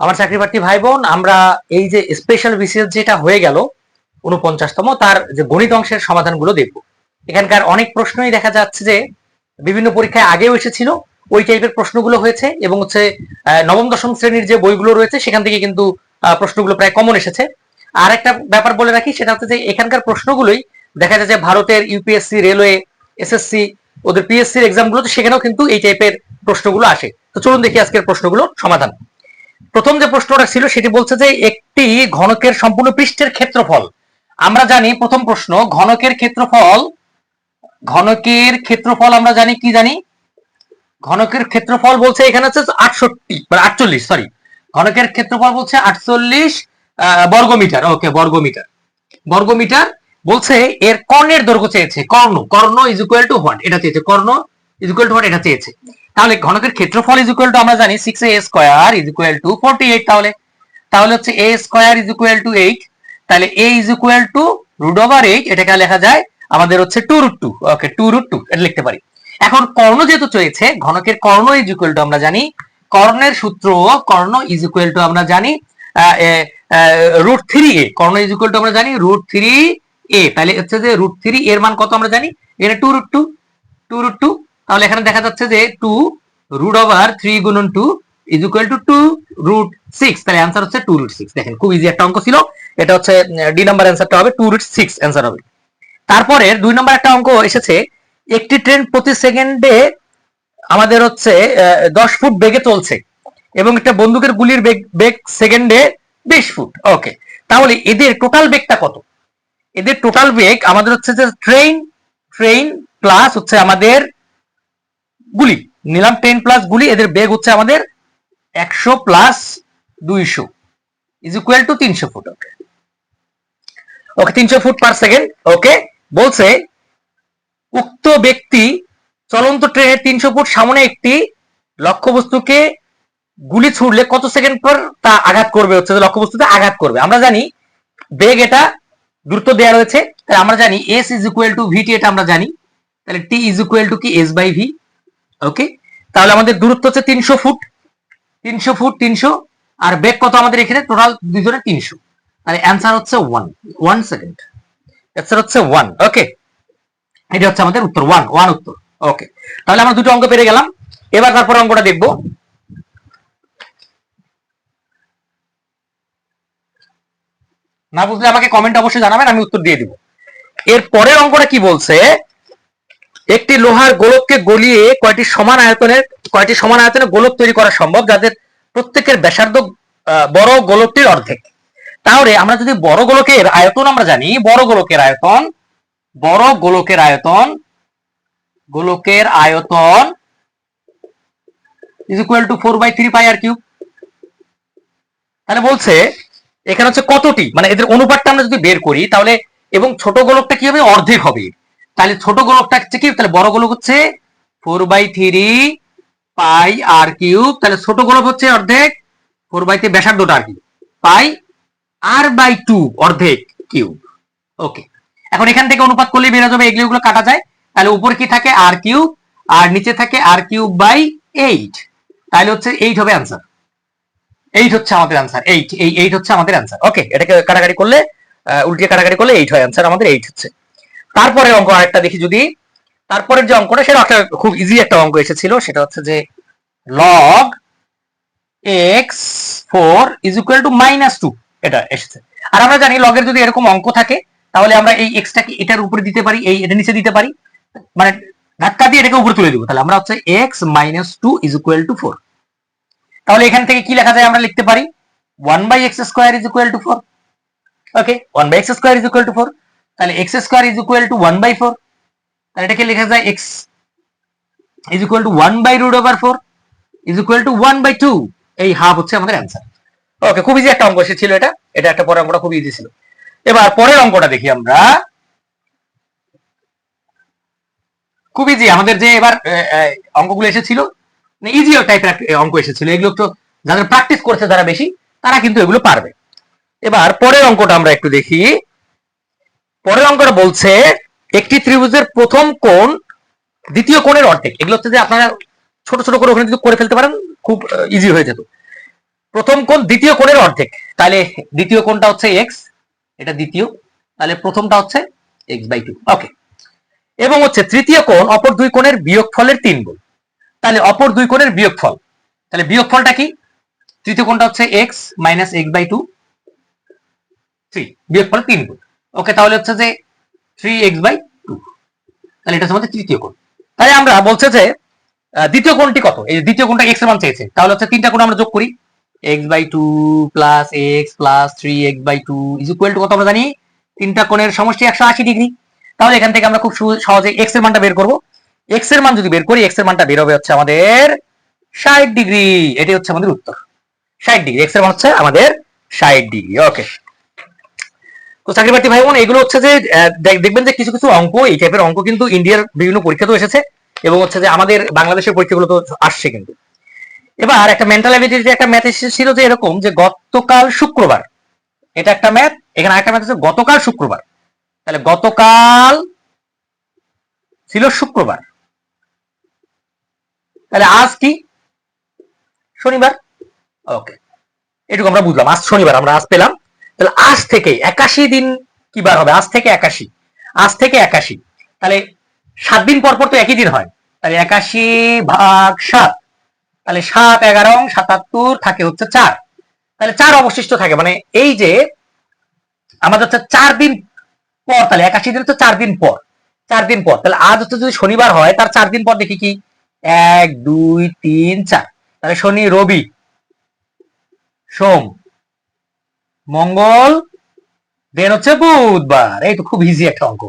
আমার চাকরি প্রার্থী ভাই বোন আমরা এই যে স্পেশাল বিসিএস যেটা হয়ে গেল উনপঞ্চাশতম তার যে গণিত অংশের সমাধানগুলো দেখব। এখানকার অনেক প্রশ্নই দেখা যাচ্ছে যে, বিভিন্ন পরীক্ষায় আগেও এসেছিল, ওই টাইপের প্রশ্নগুলো হয়েছে এবং হচ্ছে নবম, দশম শ্রেণির যে বইগুলো রয়েছে, সেখান থেকে কিন্তু প্রশ্নগুলো প্রায় কমন এসেছে। আর একটা ব্যাপার বলে রাখি, সেটা হচ্ছে যে, এখানকার প্রশ্নগুলোই দেখা যায় যে, ভারতের ইউপিএসসি রেলওয়ে এসএসসি ওদের পিএসসি এক্সামগুলো সেখানেও কিন্তু এই টাইপের প্রশ্নগুলো আসে। তো চলুন দেখি আজকের প্রশ্নগুলোর সমাধান। প্রথম যে প্রশ্নটা ছিল সেটি বলছে যে একটি ঘনকের সম্পূর্ণ পৃষ্ঠের ক্ষেত্রফল। আমরা জানি, প্রথম প্রশ্ন, ঘনকের ক্ষেত্রফল ঘনকের ক্ষেত্রফল আমরা জানি, কি জানি? ঘনকের ক্ষেত্রফল বলছে এখানে হচ্ছে আটষট্টি মানে আটচল্লিশ সরি ঘনকের ক্ষেত্রফল বলছে আটচল্লিশ বর্গমিটার ওকে বর্গমিটার। বর্গমিটার বলছে এর কর্ণের দৈর্ঘ্য চেয়েছে, কর্ণ কর্ণ ইজ ইকুয়াল টু হোয়াট এটা চেয়েছে, কর্ণ ইজ ইকুয়াল টু হোয়াট এটা চেয়েছে। তাহলে ঘনকের ক্ষেত্রফল ইজ ইকুয়াল টু আমরা জানি six A square is equal to forty eight তাহলে। তাহলে হচ্ছে A square is equal to eight তাহলে A is equal to root over eight এটাকে লেখা যায় আমাদের হচ্ছে two root two okay two root two এটা লিখতে পারি। এখন কর্ণ যেহেতু চেয়েছে ঘনকের কর্ণ ইজ ইকুয়াল টু আমরা জানি, কর্ণের সূত্র কর্ণ ইজ ইকুয়াল টু আমরা জানি রুট থ্রি এ কর্ণ ইজ ইকুয়াল টু আমরা জানি রুট থ্রি এ তাহলে হচ্ছে যে রুট থ্রি এর মান কত আমরা জানি? এখানে two root two two root two তাহলে এখানে দেখা যাচ্ছে যে টু রুট ওভার থ্রি গুণন two is equal to two root six তাহলে অ্যান্সার হচ্ছে টু রুট সিক্স দেখেন, খুব ইজি একটা অঙ্ক ছিল। এটা হচ্ছে ডি নাম্বার অ্যান্সারটা হবে টু রুট সিক্স অ্যান্সার হবে। তারপরে দুই নম্বর একটা অঙ্ক এসেছে, একটি ট্রেন প্রতি সেকেন্ডে আমাদের হচ্ছে দশ ফুট বেগে চলছে এবং একটা বন্দুকের গুলির বেগ বেগ সেকেন্ডে বিশ ফুট। ওকে তাহলে এদের টোটাল বেগটা কত? এদের টোটাল বেগ আমাদের হচ্ছে যে ট্রেন ট্রেন প্লাস হচ্ছে আমাদের গুলি, নিলাম টেন প্লাস গুলি, এদের বেগ হচ্ছে আমাদের একশো প্লাস দুইশো ইজ ইকুয়াল টু তিনশো ফুট ওকে ওকে তিনশো ফুট পার সেকেন্ড ওকে বলছে, উক্ত ব্যক্তি চলন্ত ট্রেনের তিনশো ফুট সামনে একটি লক্ষ্যবস্তুকে গুলি ছুড়লে কত সেকেন্ড পর তা আঘাত করবে? হচ্ছে লক্ষ্যবস্তুতে আঘাত করবে। আমরা জানি বেগ এটা দ্রুত দেওয়া রয়েছে, তাহলে আমরা জানি S is equal to V এটা আমরা জানি, তাহলে টি ইজ ইকুয়াল টু কি? এস বাই ভি ওকে তাহলে আমাদের দূরত্ব হচ্ছে তিনশো ফুট। তিনশো ফুট, তিনশো। আর বেগ কত আমাদের এখানে? টোটাল দুজনের তিনশো। তাহলে অ্যান্সার হচ্ছে ওয়ান ওয়ান সেকেন্ড অ্যান্সার হচ্ছে ওয়ান ওকে এটা হচ্ছে আমাদের উত্তর। ওয়ান ওয়ান উত্তর। ওকে তাহলে আমরা দুটো অঙ্ক পেরে গেলাম। এবার তারপর অঙ্কটা দেখব। না বুঝলে আমাকে কমেন্ট অবশ্যই জানাবেন, আমি উত্তর দিয়ে দিব। এর পরের অঙ্কটা কি বলছে? একটি লোহার গোলককে গলিয়ে কয়টি সমান আয়তনের, কয়টি সমান আয়তনের গোলক তৈরি করা সম্ভব? যাদের প্রত্যেকের ব্যাসার্ধ বড় গোলকটির অর্ধেক। তাহলে আমরা যদি বড় গোলকের আয়তন, আমরা জানি বড় গোলকের আয়তন, বড় গোলকের আয়তন গোলকের আয়তন is equal to four by three pi R cube তাহলে বলছে, এখানে হচ্ছে কতটি? মানে এদের অনুপাতটা আমরা যদি বের করি, তাহলে এবং ছোট গোলকটা কি হবে? অর্ধেক হবে। তাহলে ছোট গোলকটা হচ্ছে কি তাহলে বড় গোলক হচ্ছে four by three pi R cube তাহলে ছোট গোলক হচ্ছে অর্ধেক ফোর বাই থ্রি ব্যাসার্ধটা আর কি পাই আর বাই টু অর্ধেক কিউব ওকে এখন এখান থেকে অনুপাত করলে বেরো যাবে এগুলো কাটা যায়। তাহলে উপরে কি থাকে আর কিউব আর নিচে থাকে আর কিউব বাই এইট তাহলে হচ্ছে এইট হবে আনসার এইট হচ্ছে আমাদের আনসার এইট এই এইট হচ্ছে আমাদের আনসার ওকে এটাকে কাটাকাটি করলে আহ, উল্টিয়ে কাটাকাটি করলে এইট হয় আনসার আমাদের এইট হচ্ছে। তারপরে অঙ্ক আরেকটা দেখি যদি। তারপরের যে অঙ্কটা সেটা একটা খুব ইজি একটা অঙ্ক এসেছিল, সেটা হচ্ছে যে log X four is equal to minus two এটা এসেছে। আর আমরা জানি লগের যদি এরকম অঙ্ক থাকে, তাহলে আমরা এই এক্সটাকে এটার উপরে দিতে পারি, এই এটা নিচে দিতে পারি। মানে ধাক্কা দিয়ে এটাকে উপরে তুলে দিব। তাহলে আমরা হচ্ছে X minus two is equal to four তাহলে এখান থেকে কি লেখা যায় আমরা লিখতে পারি? One by X square is equal to four okay one by X square is equal to four তাহলে X square is equal to one by four তাহলে এটাকে লেখা যায় X is equal to one by root over four is equal to one by two এই half হচ্ছে আমাদের answer okay খুব easy একটা অঙ্ক এসেছিল এটা। এটা একটা পরের অঙ্কটা খুব ইজি ছিল। এবার পরের অঙ্কটা দেখি আমরা। খুব ইজি আমাদের যে এবার অঙ্কগুলো এসেছিল। ইজি টাইপের অঙ্ক এসেছিল। এগুলো তো যাদের প্র্যাকটিস করছে যারা বেশি, তারা কিন্তু এগুলো পারবে। এবার পরের অঙ্কটা আমরা একটু দেখি। পরের অঙ্কটা বলছে, একটি ত্রিভুজের প্রথম কোণ দ্বিতীয় কোণের অর্ধেক। এগুলো হচ্ছে যে আপনারা ছোট ছোট করে ওখানে যদি করে ফেলতে পারেন, খুব ইজি হয়ে যেত। প্রথম কোণ দ্বিতীয় কোণের অর্ধেক। তাহলে দ্বিতীয় কোণটা হচ্ছে এক্স এটা দ্বিতীয়। তাহলে প্রথমটা হচ্ছে এক্স বাই টু ওকে এবং হচ্ছে তৃতীয় কোণ অপর দুই কোণের বিয়োগফলের তিন গুণ। তাহলে অপর দুই কোণের বিয়োগফল। তাহলে বিয়োগফলটা কি? তৃতীয় কোণটা হচ্ছে X minus X by two three বিয়োগফল তিন গুণ। ওকে, তাহলে হচ্ছে যে থ্রি এক্স বাই টু তাহলে এটা হচ্ছে তৃতীয় কোণ। তাহলে আমরা বলছে যে দ্বিতীয় কোণটি কত? এই দ্বিতীয় কোণটা এক্সের মান চেয়েছে। তাহলে হচ্ছে তিনটা কোণ আমরা যোগ করি। X by two plus X plus three X by two is equal to কত আমরা জানি? তিনটা কোণের সমষ্টি একশো আশি ডিগ্রি। তাহলে এখান থেকে আমরা খুব সহজে এক্সের মানটা বের করব। এক্সের মান যদি বের করি এক্সের মানটা বের হবে হচ্ছে আমাদের ষাট ডিগ্রি। এটাই হচ্ছে আমাদের উত্তর। ষাট ডিগ্রি। এক্সের মান হচ্ছে আমাদের ষাট ডিগ্রি। ওকে। তো চাকরি প্রার্থী ভাই বোন, এগুলো হচ্ছে যে দেখ- দেখবেন যে কিছু কিছু অঙ্ক, এই টাইপের অঙ্ক কিন্তু ইন্ডিয়ার বিভিন্ন পরীক্ষাতেও এসেছে এবং হচ্ছে যে আমাদের বাংলাদেশের পরীক্ষাগুলো তো আসছে কিন্তু। এবার একটা মেন্টাল অ্যাবিলিটির একটা ম্যাথ এসেছিল যে এরকম যে গতকাল শুক্রবার, এটা একটা ম্যাথ এখানে আরেকটা ম্যাথ আছে, গতকাল শুক্রবার। তাহলে গতকাল ছিল শুক্রবার। তাহলে আজ কি? শনিবার? ওকে এটুকু আমরা বুঝলাম, আজ শনিবার, আমরা আজ পেলাম। তাহলে আজ থেকে একাশি দিন কি বার হবে? আজ থেকে একাশি। আজ থেকে একাশি। তাহলে সাত দিন পর পর তো একই দিন হয়। তাহলে একাশি ভাগ সাত। তাহলে সাত এগারো সাতাত্তর থাকে হচ্ছে চার। তাহলে চার অবশিষ্ট থাকে। মানে এই যে আমাদের হচ্ছে চার দিন পর, তাহলে একাশি দিন হচ্ছে চার দিন পর। চার দিন পর। তাহলে আজ হচ্ছে যদি শনিবার হয়, তার চার দিন পর দেখি কি? এক, দুই, তিন, চার। তাহলে শনি, রবি, সোম। মঙ্গল দেন হচ্ছে বুধবার। এই তো খুব ইজি একটা অঙ্ক।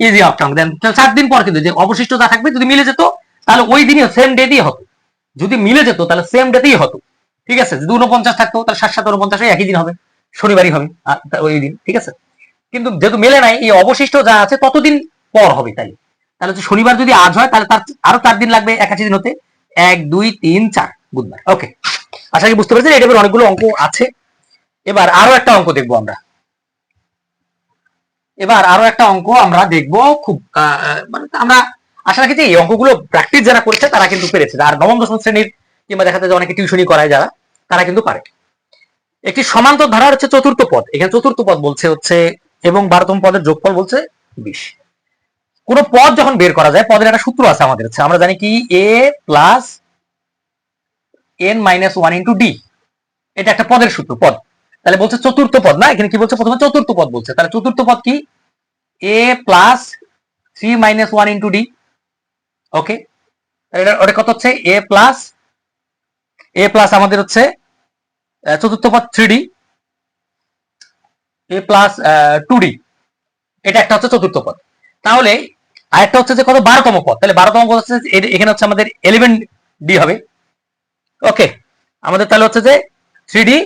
ইজি একটা অঙ্ক দেন চার দিন পর কিন্তু যে অবশিষ্ট যা থাকবে, যদি মিলে যেত, তাহলে ওই দিনই সেম ডে দিয়ে হতো। যদি মিলে যেত, তাহলে সেম ডেতেই হতো। ঠিক আছে? যদি উনপঞ্চাশ থাকতো, তাহলে সাত সাত উনপঞ্চাশ একই দিন হবে। শনিবারই হবে ওই দিন। ঠিক আছে? কিন্তু যেহেতু মেলে নাই, এই অবশিষ্ট যা আছে, ততদিন পর হবে তাই তাহলে শনিবার যদি আজ হয়, তাহলে তার আরও চার দিন লাগবে, একাশি দিন হতে। এক, দুই, তিন, চার, বুধবার। ওকে আশা করি বুঝতে পেরেছেন এটা অনেকগুলো অঙ্ক আছে। এবার আরও একটা অঙ্ক দেখব আমরা। এবার আরও একটা অঙ্ক আমরা দেখব খুব মানে আমরা আশা রাখি যে এই অঙ্কগুলো প্র্যাকটিস যারা করছে তারা কিন্তু পেরেছে। আর নবম, দশম শ্রেণির কিংবা দেখা যায় অনেকে টিউশনই করায় যারা, তারা কিন্তু পারে। একটি সমান্তর ধারার হচ্ছে চতুর্থ পদ। এখানে চতুর্থ পদ বলছে হচ্ছে এবং বারোতম পদের যোগফল বলছে বিশ। কোন পদ যখন বের করা যায়, পদের একটা সূত্র আছে আমাদের হচ্ছে। আমরা জানি কি? A plus N minus one into D এটা একটা পদের সূত্র, পদ। তাহলে বলছে চতুর্থ পদ, না? এখানে কি বলছে? প্রথমে চতুর্থ পদ বলছে। তাহলে চতুর্থ পদ কি? A plus three minus one into D okay ওটা কত হচ্ছে? এ প্লাস এ প্লাস আমাদের হচ্ছে চতুর্থ পদ three D A plus two D এটা একটা হচ্ছে চতুর্থ পদ। তাহলে আরেকটা হচ্ছে যে কত? বারোতম পদ। তাহলে বারোতম পদ হচ্ছে এখানে হচ্ছে আমাদের ইলেভেন ডি হবে। ওকে আমাদের তাহলে হচ্ছে যে থ্রি ডি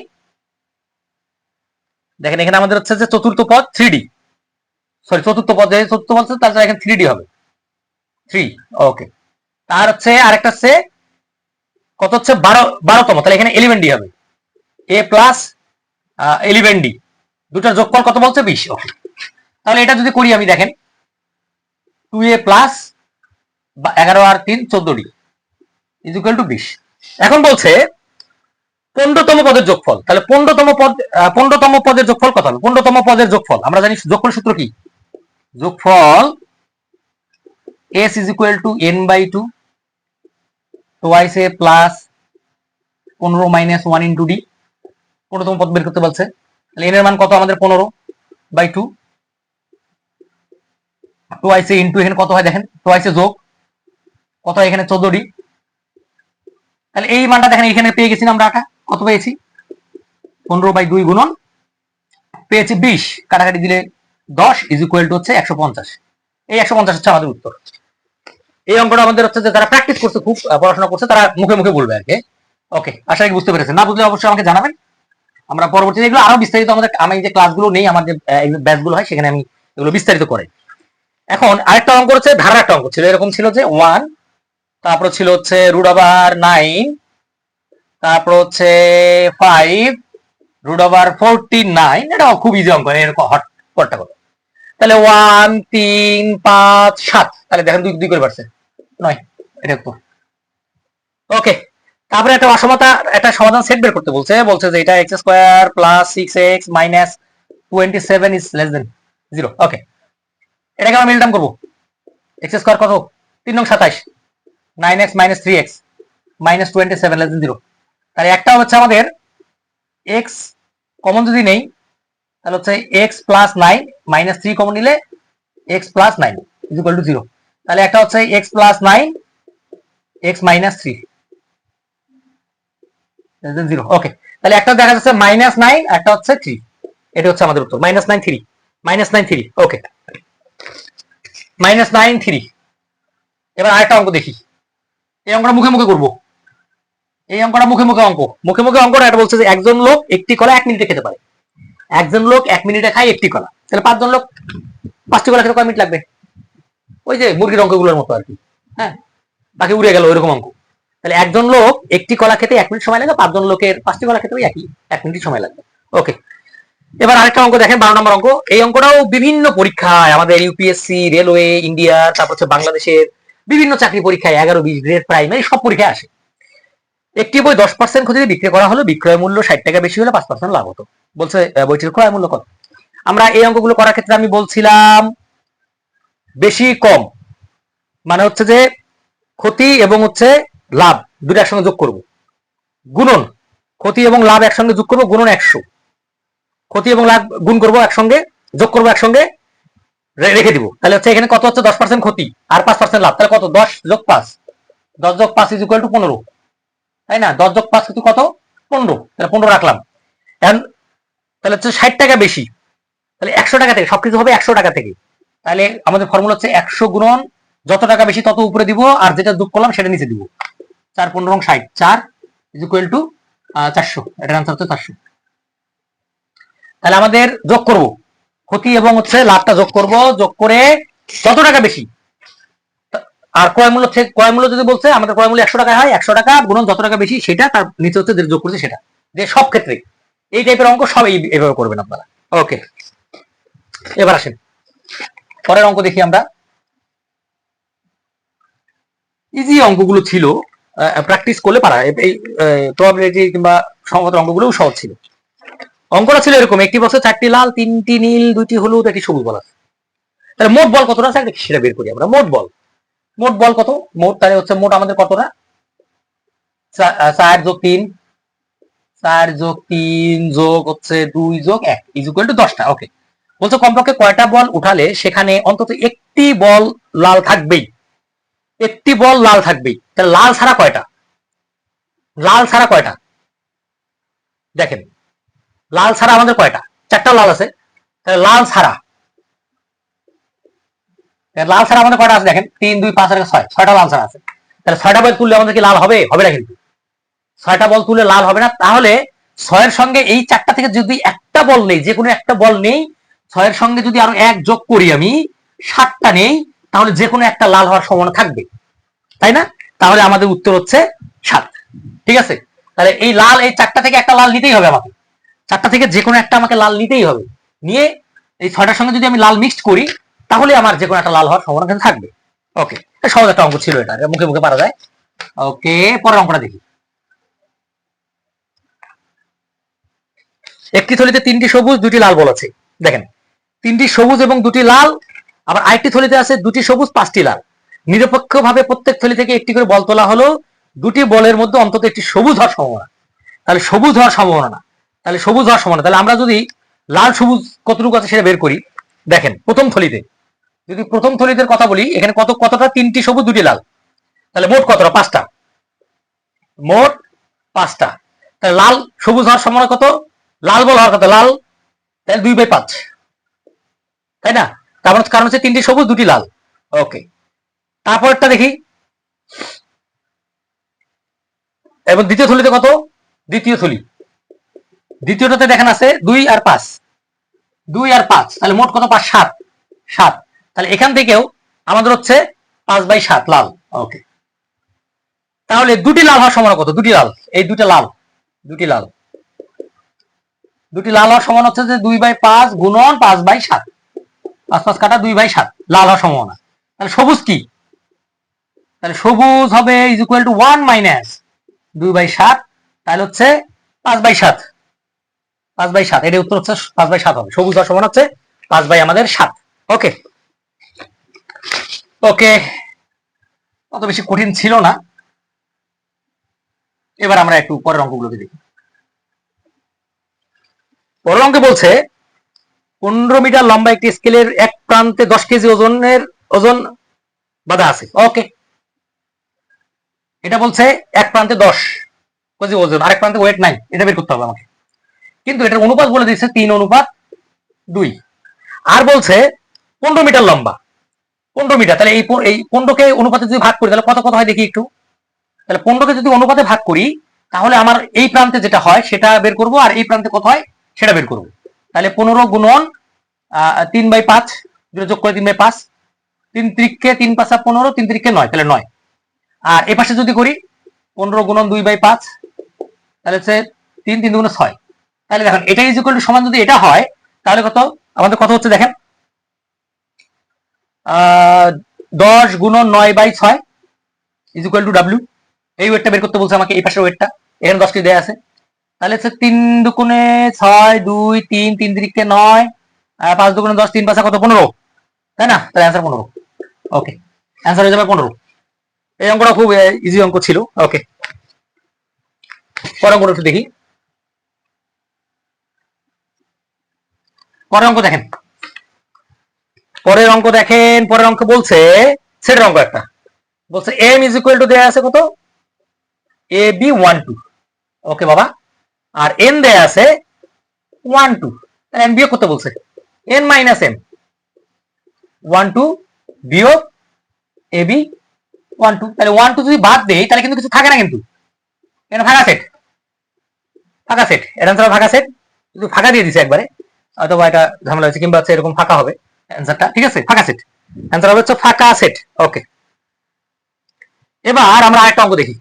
দেখেন, এখানে আমাদের হচ্ছে যে চতুর্থ পদ থ্রি ডি সরি চতুর্থ পদ যে চতুর্থ পদ তাহলে এখানে থ্রি ডি হবে। থ্রি ওকে তার হচ্ছে আরেকটা হচ্ছে, কত হচ্ছে? বারো, বারোতম। তাহলে এখানে ইলেভেন ডি হবে। এ প্লাস ইলেভেন ডি দুটার যোগফল কত বলছে? বিশ ওকে তাহলে এটা যদি করি আমি, দেখেন। টু এ প্লাস এগারো আর তিন, চোদ্দ ডি ইজ ইকুয়াল টু বিশ। এখন বলছে পনেরোতম পদের যোগফল। তাহলে পনেরোতম পদ পনেরোতম পদের যোগফল কত হবে? পনেরোতম পদের যোগফল। আমরা জানি যোগফল সূত্র কি? যোগফল S is equal to N by two twice A plus পনেরো মাইনাস ওয়ান ইন্টু ডি পনেরোতম পদ বের করতে বলছে। তাহলে এন এর মান কত আমাদের পনেরো by two twice A into এখানে কত হয় দেখেন? টোয়াইস এ যোগ কত এখানে? চোদ্দ ডি তাহলে এই মানটা দেখেন, এখানে পেয়ে গেছি আমরা কত পেয়েছি? পনেরো বাই দুই গুণন, পেয়েছি বিশ। কাটাকাটি দিলে দশ ইজ ইকুয়াল টু হচ্ছে একশো পঞ্চাশ। এই একশো পঞ্চাশ হচ্ছে আমাদের উত্তর। এই অঙ্কটা আমাদের হচ্ছে যে যারা প্র্যাকটিস করছে খুব পড়াশোনা করছে, তারা মুখে মুখে বলবে আর কি। ওকে আশা করি বুঝতে পেরেছেন। না বুঝলে অবশ্যই আমাকে জানাবেন। আমরা পরবর্তীতে এগুলো আরও বিস্তারিত আমাদের, আমি যে ক্লাসগুলো নেই, আমার যে ব্যাচগুলো হয়, সেখানে আমি এগুলো বিস্তারিত করে। এখন আরেকটা অঙ্ক হচ্ছে, ধারার একটা অঙ্ক ছিল। এরকম ছিল যে ওয়ান তারপর ছিল হচ্ছে রুট আবার নাইন তারপর হচ্ছে five root over forty nine এটা খুব ইজি অঙ্ক এরকম হট করতে হবে তাহলে ওয়ান তিন, পাঁচ, সাত, তাহলে দেখেন দুই দুই করে পারছে নয়, এটা তো ওকে তারপরে একটা অসমতা, একটা সমাধান সেট বের করতে বলছে বলছে যে এটা X square plus six X minus twenty seven is less than zero okay এটাকে আমরা মিলটাম করব। এক্স স্কোয়ার কত? তিন নং সাতাইশ nine X minus three X minus twenty seven less than zero তাহলে একটা হচ্ছে আমাদের এক্স কমন যদি নেই, তাহলে হচ্ছে X plus nine minus three common নিলে X plus nine is equal to zero তাহলে একটা হচ্ছে X plus nine X minus three zero okay তাহলে একটা দেখা যাচ্ছে মাইনাস নাইন একটা হচ্ছে থ্রি এটা হচ্ছে আমাদের উত্তর। Minus nine three minus nine three okay minus nine three এবার আরেকটা অঙ্ক দেখি। এই অঙ্কটা মুখে মুখে করব। এই অঙ্কটা মুখে মুখে অঙ্ক। মুখে মুখে অঙ্কটা এটা বলছে যে একজন লোক একটি কলা এক মিনিটে খেতে পারে। একজন লোক এক মিনিটে খায় একটি কলা। তাহলে পাঁচজন লোক পাঁচটি কলা খেতে কয় মিনিট লাগবে? ওই যে মুরগির অঙ্কগুলোর মতো আর কি। হ্যাঁ? বাকি উড়ে গেল ওইরকম অঙ্ক। তাহলে একজন লোক একটি কলা খেতে এক মিনিট সময় লাগে, পাঁচজন লোকের পাঁচটি কলা খেতে একই, এক মিনিট সময় লাগবে। ওকে। এবার আরেকটা অঙ্ক দেখেন, বারো নম্বর অঙ্ক। এই অঙ্কটাও বিভিন্ন পরীক্ষায়, আমাদের ইউপিএসসি রেলওয়ে ইন্ডিয়া তারপর হচ্ছে বাংলাদেশের বিভিন্ন চাকরি পরীক্ষায়, এগারো, বিশ গ্রেড প্রাইমারি সব পরীক্ষায় আসে। একটি বই দশ পার্সেন্ট ক্ষতিতে বিক্রি করা হলো, বিক্রয় মূল্য ষাট টাকা বেশি হলে পাঁচ পার্সেন্ট লাভ হতো। বলছে বইটির ক্রয় মূল্য কত? আমরা এই অঙ্কগুলো করার ক্ষেত্রে আমি বলছিলাম, বেশি কম। মানে হচ্ছে যে, ক্ষতি এবং হচ্ছে লাভ দুটো একসঙ্গে যোগ করব। গুণন, ক্ষতি এবং লাভ একসঙ্গে যোগ করব, গুণন একশো। ক্ষতি এবং লাভ গুণ করব একসঙ্গে, যোগ করব একসঙ্গে রেখে দিব। তাহলে হচ্ছে এখানে কত হচ্ছে? দশ পার্সেন্ট ক্ষতি, আর পাঁচ পার্সেন্ট লাভ। তাহলে কত? দশ যোগ পাঁচ। দশ যোগ পাঁচ ইজ ইকুয়াল টু পনেরো। তাই না? দশ যোগ পাঁচ কিন্তু কত? পনেরো। তাহলে পনেরো রাখলাম। এখন তাহলে হচ্ছে ষাট টাকা বেশি। তাহলে একশো টাকা থেকে, সবকিছু হবে একশো টাকা থেকে। তাহলে আমাদের ফর্মুলা হচ্ছে একশো গুণন, যত টাকা বেশি তত উপরে দিব, আর যেটা যোগ করলাম সেটা নিচে দিব। চার পনেরো ষাট। চার ইজ ইকুয়াল টু চারশো। এটার আনসার হচ্ছে চারশো। তাহলে আমাদের যোগ করব। ক্ষতি এবং হচ্ছে লাভটা যোগ করব। যোগ করে যত টাকা বেশি আর ক্রয় মূল্য থেকে ক্রয় মূল্য যদি বলছে, আমাদের ক্রয় মূল্য একশো টাকা হয়, একশো টাকা, গুণন যত টাকা বেশি, সেটা তার নিচে হচ্ছে যোগ করছে সেটা। যে সব ক্ষেত্রে এই টাইপের অঙ্ক সব এই- এইভাবে করবেন আপনারা। ওকে এবার আসেন। পরের অঙ্ক দেখি আমরা। ইজি অঙ্কগুলো ছিল প্র্যাকটিস করলে পারা, এই- প্রবাবিলিটি কিংবা সম্ভবত অঙ্কগুলোও সহজ ছিল। অঙ্কটা ছিল এরকম, একটি বছর চারটি লাল, তিনটি নীল, দুইটি হলুদ, একটি সবুজ বল আছে। তাহলে মোট বল কতটা আছে? সেটা বের করি আমরা। মোট বল। মোট বল কত? মোট তাহলে হচ্ছে মোট আমাদের কতটা আহ, চার যোগ তিন। চার যোগ তিন যোগ হচ্ছে দুই যোগ এক ইজ ইকুয়াল টু দশটা ওকে বলছে কমপক্ষে কয়টা বল উঠালে সেখানে অন্তত একটি বল লাল থাকবেই। একটি বল লাল থাকবেই। তাহলে লাল ছাড়া কয়টা? লাল ছাড়া কয়টা? দেখেন লাল ছাড়া আমাদের কয়টা? চারটা লাল আছে। তাহলে লাল ছাড়া লাল ছাড়া আমাদের কয়টা আছে দেখেন? তিন, দুই, পাঁচ, আর ছয়। ছয়টা লাল ছাড়া আছে। তাহলে ছয়টা বল তুললে আমাদের কি লাল হবে? হবে না কিন্তু। ছয়টা বল তুললে লাল হবে না। তাহলে ছয়ের সঙ্গে এই চারটা থেকে যদি একটা বল নেই, যে কোনো একটা বল নেই, ছয়ের সঙ্গে যদি আরও এক যোগ করি আমি, সাতটা নেই, তাহলে যে কোনো একটা লাল হওয়ার সম্ভাবনা থাকবে। তাই না? তাহলে আমাদের উত্তর হচ্ছে সাত। ঠিক আছে? তাহলে এই লাল, এই চারটা থেকে একটা লাল নিতেই হবে আমাকে। চারটা থেকে যে কোনো একটা আমাকে লাল নিতেই হবে। নিয়ে এই ছয়টার সঙ্গে যদি আমি লাল মিক্সড করি তাহলে আমার যে কোনো একটা লাল হওয়ার সম্ভাবনা থাকবে। ওকে সহজ একটা অঙ্ক ছিল এটা মুখে মুখে পারা যায়। ওকে পরের অঙ্কটা দেখি। একটি থলিতে তিনটি সবুজ, দুটি লাল বল আছে। দেখেন, তিনটি সবুজ এবং দুটি লাল, আবার আরেকটি থলিতে আছে দুটি সবুজ, পাঁচটি লাল। নিরপেক্ষভাবে প্রত্যেক থলি থেকে একটি করে বল তোলা হলো, দুটি বলের মধ্যে অন্তত একটি সবুজ হওয়ার সম্ভাবনা। তাহলে সবুজ হওয়ার সম্ভাবনা তাহলে সবুজ হওয়ার সম্ভাবনা। তাহলে আমরা যদি লাল সবুজ কতটুকু আছে সেটা বের করি দেখেন, প্রথম থলিতে। যদি প্রথম থলিতে কথা বলি, এখানে কত, কতটা? তিনটি সবুজ, দুটি লাল। তাহলে মোট কতটা? পাঁচটা। মোট পাঁচটা। তাহলে লাল সবুজ হওয়ার সম্ভাবনা কত? লাল বল হওয়ার কথা, লাল। তাহলে দুই বাই পাঁচ। তাই না? তার মানে কারণ হচ্ছে তিনটি সবুজ, দুটি লাল। ওকে। তারপরটা দেখি। এবং দ্বিতীয় থলিতে কত? দ্বিতীয় থলি। দ্বিতীয়টাতে দেখেন আছে দুই আর পাঁচ। দুই আর পাঁচ, তাহলে মোট কত? পাঁচ, সাত। সাত। তাহলে এখান থেকেও আমাদের হচ্ছে পাঁচ বাই সাত লাল। ওকে তাহলে দুটি লাল হওয়ার সমান কত? দুটি লাল। এই দুটো লাল। দুটি লাল। দুটি লাল হওয়ার সমান হচ্ছে যে দুই বাই পাঁচ গুণন পাঁচ বাই সাত। পাঁচ পাঁচ কাটা দুই বাই সাত। লাল হওয়ার সম্ভাবনা। তাহলে সবুজ কি? তাহলে সবুজ হবে is equal to one minus দুই বাই সাত। তাহলে হচ্ছে পাঁচ বাই সাত। পাঁচ বাই সাত এটার উত্তর হচ্ছে পাঁচ বাই সাত হবে। সবুজ দশ সমান হচ্ছে পাঁচ বাই আমাদের সাত। ওকে। ওকে। অত বেশি কঠিন ছিল না। এবার আমরা একটু পরের অঙ্কগুলোকে দেখি। পরের অঙ্কে বলছে, পনেরো মিটার লম্বা একটি স্কেলের এক প্রান্তে দশ কেজি ওজনের ওজন বাধা আছে। ওকে। এটা বলছে এক প্রান্তে দশ কেজি ওজন, আরেক প্রান্তে ওয়েট নাই। এটা বের করতে হবে আমাকে। কিন্তু এটার অনুপাত বলে দিচ্ছে তিন অনুপাত দুই। আর বলছে পনেরো মিটার লম্বা। পনেরো মিটার, তাহলে এই এই পনেরোকে অনুপাতে যদি ভাগ করি, তাহলে কত কত হয় দেখি একটু। তাহলে পনেরোকে যদি অনুপাতে ভাগ করি, তাহলে আমার এই প্রান্তে যেটা হয়, সেটা বের করব, আর এই প্রান্তে কত হয়, সেটা বের করব। তাহলে পনেরো গুণন তিন বাই পাঁচ, দুটো যোগ করে তিন বাই পাঁচ, তিন ত্রিককে তিন পাঁচা পনেরো, তিন ত্রিককে নয়, তাহলে নয়। আর এ পাশে যদি করি, পনেরো গুণন দুই বাই পাঁচ, তাহলে হচ্ছে তিন তিন গুণ ছয়। তাহলে দেখেন, এটা ইজ ইকুয়াল টু সমান যদি এটা হয়, তাহলে কত? আমাদের কত হচ্ছে দেখেন? দশ গুণন নয় বাই ছয় ইজ ইকুয়াল টু ডাব্লিউ এই ওয়েটটা বের করতে বলছে আমাকে এই পাশের ওয়েটটা এখানে দশটি দেয়া আছে। তাহলে হচ্ছে তিন দুগুণে ছয়, দুই, তিন তিন দিকে নয় পাঁচ দুগুণে দশ, তিন পাঁচা কত? পনেরো। তাই না? তাহলে অ্যান্সার পনেরো। ওকে অ্যান্সার হয়ে যাবে পনেরো। এই অঙ্কটা খুব ইজি অঙ্ক ছিল। ওকে পরের অঙ্কটা একটু দেখি। পরের অঙ্ক দেখেন। পরের অঙ্ক দেখেন, পরের অঙ্ক বলছে সেটার অঙ্ক একটা। বলছে এম ইজ ইকুয়াল টু দেয়া আছে কত? A B one two okay বাবা। আর এন দেয়া আছে ওয়ান টু এন বিয়োগ করতে বলছে। N minus M one two বিয়োগ এ বি ওয়ান টু তাহলে ওয়ান টু যদি বাদ দেই, তাহলে কিন্তু কিছু থাকে না কিন্তু। এখানে ফাঁকা সেট ফাঁকা সেট এর অ্যান্সার ফাঁকা সেট কিন্তু ফাঁকা দিয়ে দিছে একবারে। অথবা এটা ঝামেলা হয়েছে, কিংবা এরকম ফাঁকা হবে অ্যান্সারটা ঠিক আছে? ফাঁকা সেট অ্যান্সার হবে হচ্ছে ফাঁকা সেট ওকে এবার আমরা আরেকটা অঙ্ক দেখি।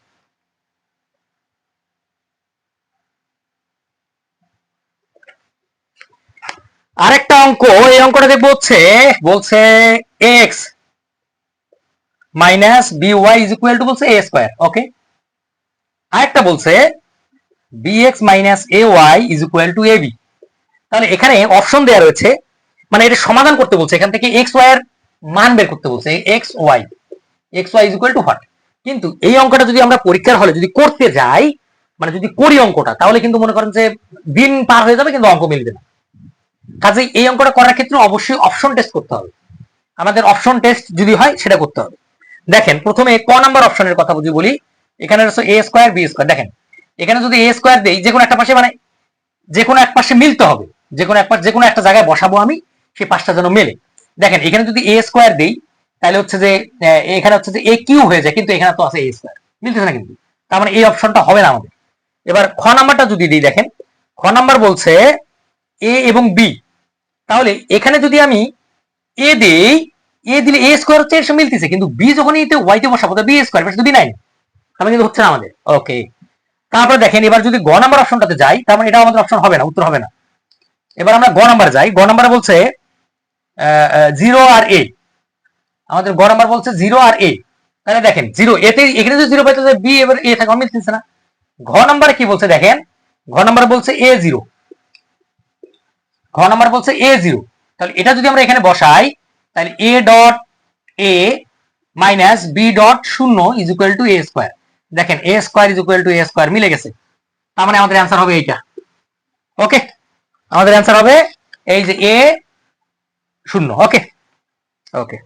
আরেকটা অঙ্ক, এই অঙ্কটা দেখব হচ্ছে, বলছে X minus B Y is equal to বলছে এ স্কোয়ার ওকে আরেকটা বলছে B X minus A Y is equal to A B তাহলে এখানে অপশন দেওয়া রয়েছে মানে এটা সমাধান করতে বলছে, এখান থেকে এক্স ওয়াই এর মান বের করতে বলছে X Y X Y is equal to what কিন্তু এই অঙ্কটা যদি আমরা পরীক্ষার হলে যদি করতে যাই মানে যদি করি অঙ্কটা, তাহলে কিন্তু মনে করেন যে দিন পার হয়ে যাবে, কিন্তু অঙ্ক মিলবে না। কাজেই এই অঙ্কটা করার ক্ষেত্রে অবশ্যই অপশন টেস্ট করতে হবে। আমাদের অপশন টেস্ট যদি হয়, সেটা করতে হবে। দেখেন, প্রথমে ক নাম্বার অপশনের কথা যদি বলি, এখানে হচ্ছে এ স্কোয়ার বি স্কোয়ার দেখেন, এখানে যদি এ স্কোয়ার দেই যে কোনো একটা পাশে মানে যে কোনো এক পাশে মিলতে হবে। যে কোনো এক পাশে যে কোনো একটা জায়গায় বসাবো আমি, সেই পাঁচটা যেন মেলে। দেখেন, এখানে যদি এ স্কোয়ার দিই, তাহলে হচ্ছে যে এখানে হচ্ছে যে এ কিউ হয়ে যায়, কিন্তু এখানে তো আছে এ স্কোয়ার মিলতেছে না কিন্তু। তার মানে এই অপশনটা হবে না আমাদের। এবার খ নাম্বারটা যদি দিই, দেখেন, খ নাম্বার বলছে এ এবং বি তাহলে এখানে যদি আমি এ দেই এ দিলে এ স্কোয়ার হচ্ছে এর মিলতেছে। কিন্তু বি যখন এতে ওয়াইতে বসাবো তো বি স্কোয়ার যদি নাই তাহলে কিন্তু হচ্ছে না আমাদের। ওকে তারপরে দেখেন, এবার যদি গ নাম্বার অপশনটাতে যাই, তার মানে এটা আমাদের অপশন হবে না, উত্তর হবে না। এবার আমরা গ নাম্বার যাই। গ নাম্বার বলছে জিরো আর এ আমাদের গ নাম্বার বলছে জিরো আর এ তাহলে দেখেন জিরো এতে এখানে যদি জিরো পাইতে বি এবার এ থাকে মিলতেছে না। ঘ নাম্বারে কি বলছে দেখেন? ঘ নাম্বার বলছে এ জিরো ঘ নাম্বার বলছে এ জিরো তাহলে এটা যদি আমরা এখানে বসাই, তাহলে A dot A minus B dot শূন্য is equal to A square দেখেন A square is equal to A square মিলে গেছে। তার মানে আমাদের অ্যান্সার হবে এইটা। ওকে আমাদের অ্যান্সার হবে এই যে এ শূন্য ওকে ওকে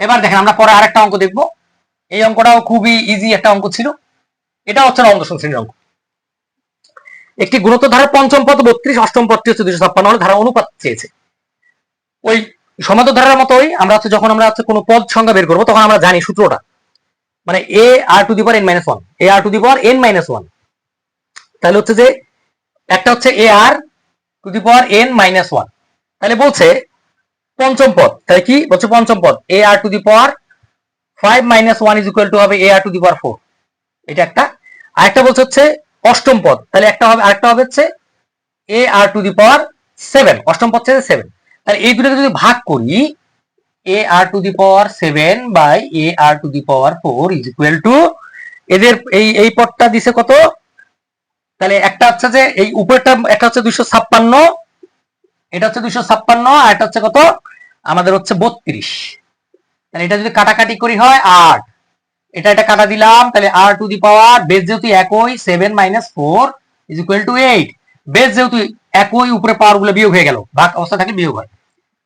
এবার দেখেন আমরা পরে আরেকটা অঙ্ক দেখব। এই অঙ্কটাও খুবই ইজি একটা অঙ্ক ছিল। এটা হচ্ছে নবম শ্রেণির অঙ্ক। একটি গুণোত্তর ধারা পঞ্চম পদ, বত্রিশ, অষ্টম পদটি হচ্ছে দুশো ছাপ্পান্ন হলে ধারা অনুপাত চেয়েছে। ওই সমান্তর ধারার মতোই আমরা হচ্ছে, যখন আমরা হচ্ছে কোনো পদ সংখ্যা বের করব, তখন আমরা জানি সূত্রটা। মানে A R to the power N minus one A R to the power N minus one তাহলে হচ্ছে যে, একটা হচ্ছে A R to the power N minus one তাহলে বলছে পঞ্চম পদ। তাহলে কি? বলছে পঞ্চম পদ। A R to the power five minus one is equal to হবে এ আর টু দি পাওয়ার ফোর এটা একটা। আরেকটা বলছে হচ্ছে অষ্টম পদ। তাহলে একটা হবে, আরেকটা হবে হচ্ছে এ আর টু দি পাওয়ার সেভেন অষ্টম পদ হচ্ছে সেভেন তাহলে এই দুটোকে যদি ভাগ করি A R to the power seven by A R to the power four is equal to এদের এই এই পদটা দিছে কত? তাহলে একটা হচ্ছে যে এই উপরটা, একটা হচ্ছে দুইশো ছাপ্পান্ন, এটা হচ্ছে দুইশো ছাপ্পান্ন, আর এটা হচ্ছে কত? আমাদের হচ্ছে বত্রিশ। তাহলে এটা যদি কাটাকাটি করি হয় আট। এটা এটা কাটা দিলাম, তাহলে আর টু দি পাওয়ার বেস যেহেতু একই seven minus four is equal to eight base যেহেতু একই, উপরে পাওয়ারগুলো বিয়োগ হয়ে গেল, ভাগ অবস্থা থাকে বিয়োগ হয়।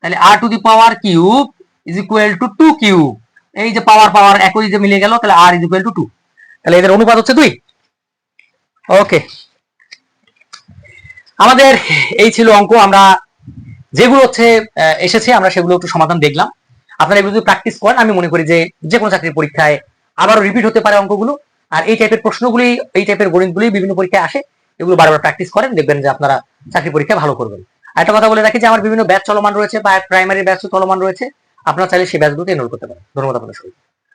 তাহলে R to the power cube is equal to two cube এই যে পাওয়ার পাওয়ার একই যে মিলে গেল, তাহলে R is equal to two তাহলে এদের অনুপাত হচ্ছে দুই। ওকে আমাদের এই ছিল অঙ্ক, আমরা যেগুলো হচ্ছে এসেছে, আমরা সেগুলো একটু সমাধান দেখলাম। আপনারা এগুলো যদি প্র্যাকটিস করেন, আমি মনে করি যে যে কোনো চাকরির পরীক্ষায় আবারও রিপিট হতে পারে অঙ্কগুলো। আর এই টাইপের প্রশ্নগুলি, এই টাইপের গণিতগুলি বিভিন্ন পরীক্ষায় আসে, এগুলো বারবার প্র্যাকটিস করেন, দেখবেন যে আপনারা চাকরি পরীক্ষা ভালো করবেন। আর একটা কথা বলে রাখি যে, আমার বিভিন্ন ব্যাচ চলমান রয়েছে, বা প্রাইমারি ব্যাচ চলমান রয়েছে। আপনারা চাইলে সেই ব্যাচগুলোতে এনরোল করতে পারেন। ধন্যবাদ আপনার সবাইকে।